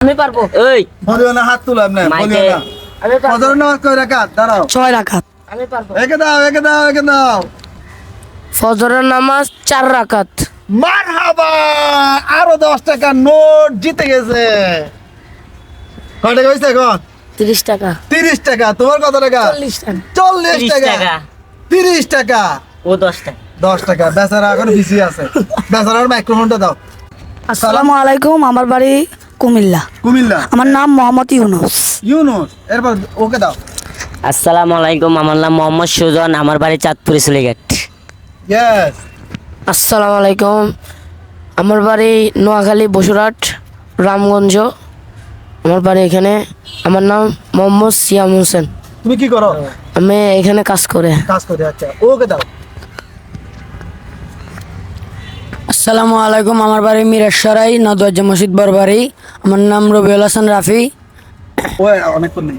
আমি পারব। ওই বলিও না হাত তুলো বলিও না। আমি পারব। ফজর নামাজ কয় রাকাত? দাঁড়াও। ছয় রাকাত। আমি পারব। একে দাও একে দাও একে দাও। ফজরের নামাজ চার রাকাত। মারহাবা! আরও দশ টাকা নোট জিতে গেছে। কয় টাকা হয়েছে এখন? তিরিশ টাকা। তিরিশ টাকা। তোমার কত টাকা? চল্লিশ টাকা। চল্লিশ তিরিশ টাকা। টাকা। তিরিশ টাকা। ও দশ টাকা। দশ টাকা। বেচারা এখন বিসি আছে। বেচারার মাইক্রোফোনটা দাও। আসসালামু আলাইকুম আমার বাড়ি কুমিল্লা। কুমিল্লা। আমার নাম মোহাম্মদ ইউনুস। ইউনুস এরপর ওকে দাও। আসসালামু আলাইকুম আমার নাম মোহাম্মদ সুজন আমার বাড়ি চাঁদপুরি সুলিঘাট। ইয়েস আসসালামু আলাইকুম আমার বাড়ি নোয়াখালী বসুরহাট রামগঞ্জ। আমার বাড়ি এখানে আমার নাম মোহাম্মদ সিয়াম হোসেন। তুমি কি করো? আমি এখানে কাজ করে। কাজ করে আচ্ছা ওকে দাও। আসসালামু আলাইকুম আমার বাড়ি মিরেশ্বরাই নদুয়াজ্জা মসজিদ বরবাড়ি আমার নাম রবিউল হাসান রাফি। ও অনেকক্ষণ নেই।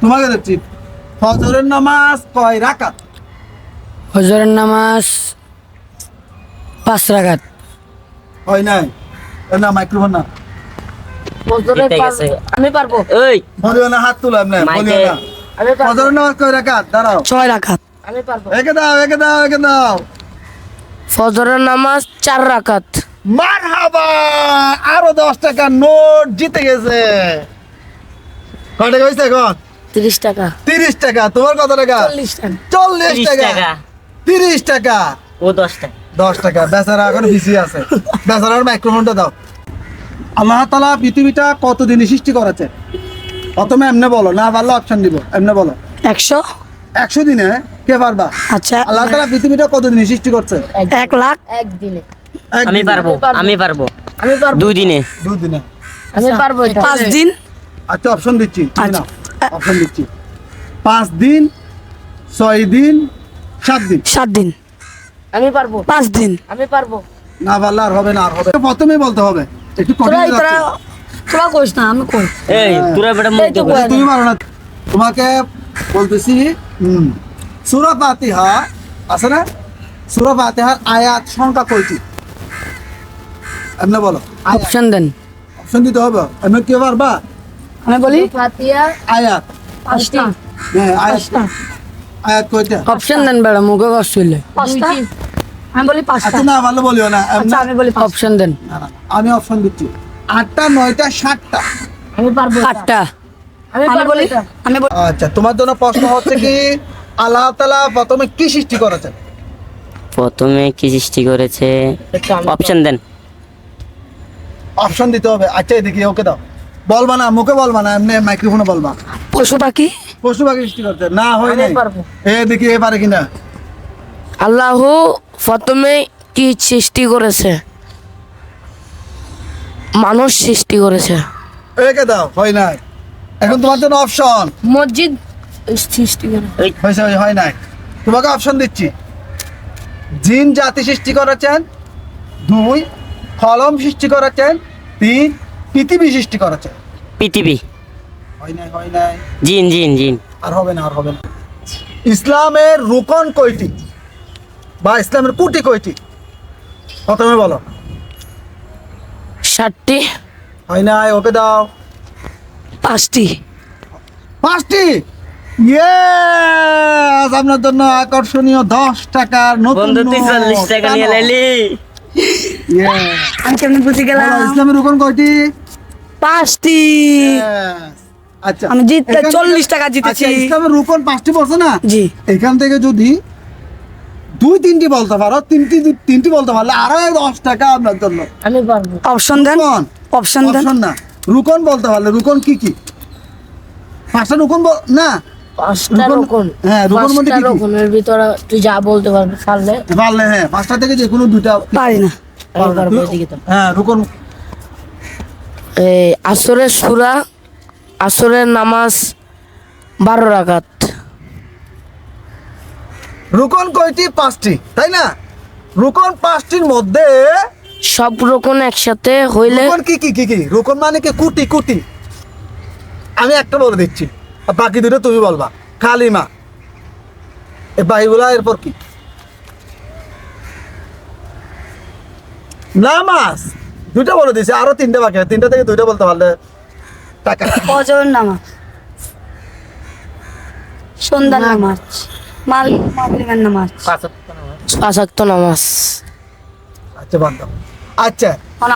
তোমাকে দেখছি। ফজরের নামাজ কয় রাকাত? হজরের নামাজ পাঁচ রাকাত। হয় নাই? না মাইক্রোফোন না। আমি পারব। ওই। বলিও না হাত তুলো এমনি মাইকে- বলিও না। ফজরের নামাজ কয় রাকাত? দাঁড়াও। ছয় রাকাত। আমি পারব। একে দাও একে দাও একে দাও। ফজরের নামাজ চার রাকাত। মারহাবা! আরও দশ টাকা নোট জিতে গেছে। কয় টাকা হয়েছে এখন? তিরিশ টাকা। তিরিশ টাকা। তোমার কত টাকা? চল্লিশ টাকা। চল্লিশ তিরিশ টাকা। টাকা। তিরিশ টাকা। ও দশ টাকা। দশ টাকা। বেচারা এখন বিসি আছে। বেচারার মাইক্রোফোনটা দাও। আল্লাহ তালা পৃথিবীটা কতদিন সৃষ্টি করেছে? প্রথমে এমনে বলো না পারলে অপশন দিব। এমনে বলো। একশো। একশো দিনে কে পারবা? আচ্ছা। আল্লাহ তালা পৃথিবীটা কতদিন সৃষ্টি করছে? এক লাখ। একদিনে। এক আমি পারব আমি পারব। আমি পারব। দুই দিনে দুই দিনে আমি পারব এটা। পাঁচ দিন? আচ্ছা অপশন দিচ্ছি। আচ্ছা। অপশন দিচ্ছি। পাঁচ দিন ছয় দিন সাত দিন। সাত দিন। আমি পারব। পাঁচ দিন। আমি পারব। না পারলে আর হবে না আর হবে প্রথমেই বলতে হবে। একটু কঠিন তোরা তোরা কইস না আমি কই। এই তোরা বেটা মুখ পারো না। তোমাকে বলতেছি হুম। সুরা ফাতিহা আছে না? সুরা ফাতিহার আয়াত সংখ্যা কয়টি? এমনি বলো। অপশন দেন। অপশন দিতে হবে। এমনি কে পারবা? আমি বলি। ফাতিয়া আয়াত। পাঁচটা। হ্যাঁ আয়াত। আয়াত কয়টা? অপশন দেন বেড়া মুখে কষ্ট হইলে পাঁচটা। আমি বলি পাঁচটা। আচ্ছা না ভালো বলিও না। আমি বলি অপশন দেন। আমি অপশন দিচ্ছি। আটটা নয়টা সাতটা। আমি পারব। আটটা। আমি আমি বলি আমি বলি আচ্ছা তোমার জন্য প্রশ্ন হচ্ছে কি? আল্লাহ তালা প্রথমে কি সৃষ্টি করেছেন? প্রথমে কি সৃষ্টি করেছে? অপশন দেন। অপশন দিতে হবে। আচ্ছা এদিকে ওকে দাও। বলবা না মুখে বলবা না এমনি মাইক্রোফোনে বলবা। পশু পাখি? পশু পাখি সৃষ্টি করতে না হয় নাই। এদিকে এ পারে কিনা? আল্লাহ প্রথমে কি সৃষ্টি করেছে? মানুষ সৃষ্টি করেছে। একে দাও হয় নাই। এখন তোমার জন্য অপশন মসজিদ হয় নাই। তোমাকে অপশন দিচ্ছি। জিন জাতি সৃষ্টি করেছেন দুই কলম সৃষ্টি করেছেন তিন পৃথিবী সৃষ্টি করেছেন। পৃথিবী। হয় নাই হয় নাই। জিন জিন জিন। আর হবে না আর হবে না। ইসলামের রুকন কয়টি? বা ইসলামের কুটি কয়টি? প্রথমে বলো। ষাটটি। হয় নাই ওকে দাও। পাঁচটি। পাঁচটি? ইয়েস আপনার জন্য আকর্ষণীয় দশ টাকার নতুন চল্লিশ টাকা নিয়ে লাইলি আমি কেমন বুঝে গেলাম। ইসলামের রুকন কয়টি? পাঁচটি। আচ্ছা আমি জিততে এখান থেকে- চল্লিশ টাকা জিতেছি। আচ্ছা, ইসলামের রুকন পাঁচটি বলছে না? জি। এখান থেকে যদি দুই তিনটি বলতে পারো তিনটি তিনটি বলতে পারলে আরও দশ টাকা আপনার জন্য। আমি পারব। অপশন দেন। রুকন? অপশন দেন। অপশন না। রুকন বলতে পারলে রুকন কি কি? পাঁচটা রুকন বল না পাঁচটা রুকন- রকম হ্যাঁ, রুকন মধ্যে কি কি? রকমের ভিতরে তুই যা বলতে পারবি পারলে? পারলে হ্যাঁ পাঁচটা থেকে যে কোনো দুইটা পারি না। আমি পারব এদিকে তো। হ্যাঁ রুকন এই আসরের সুরা আসরের নামাজ বারো রাকাত। রুকন কয়টি? পাঁচটি তাই না? রুকন পাঁচটির মধ্যে সব রকম একসাথে হইলে রুকন কি কি কি কি? রুকন মানে কি? কুটি কুটি। আমি একটা বলে দিচ্ছি। বাকি দুটো তুমি বলবা। কালিমা এ বাকিগুলা এরপর কি? নামাজ দুইটা বলে দিছে আরও তিনটা বাকি তিনটা থেকে দুইটা বলতে পারলে টাকা। ফজর নামাজ। সন্ধ্যার নামাজ। মাল মাগরিবের নামাজ। পাঁচাক্ত নামাজ। আচ্ছা বাদ দাও আচ্ছা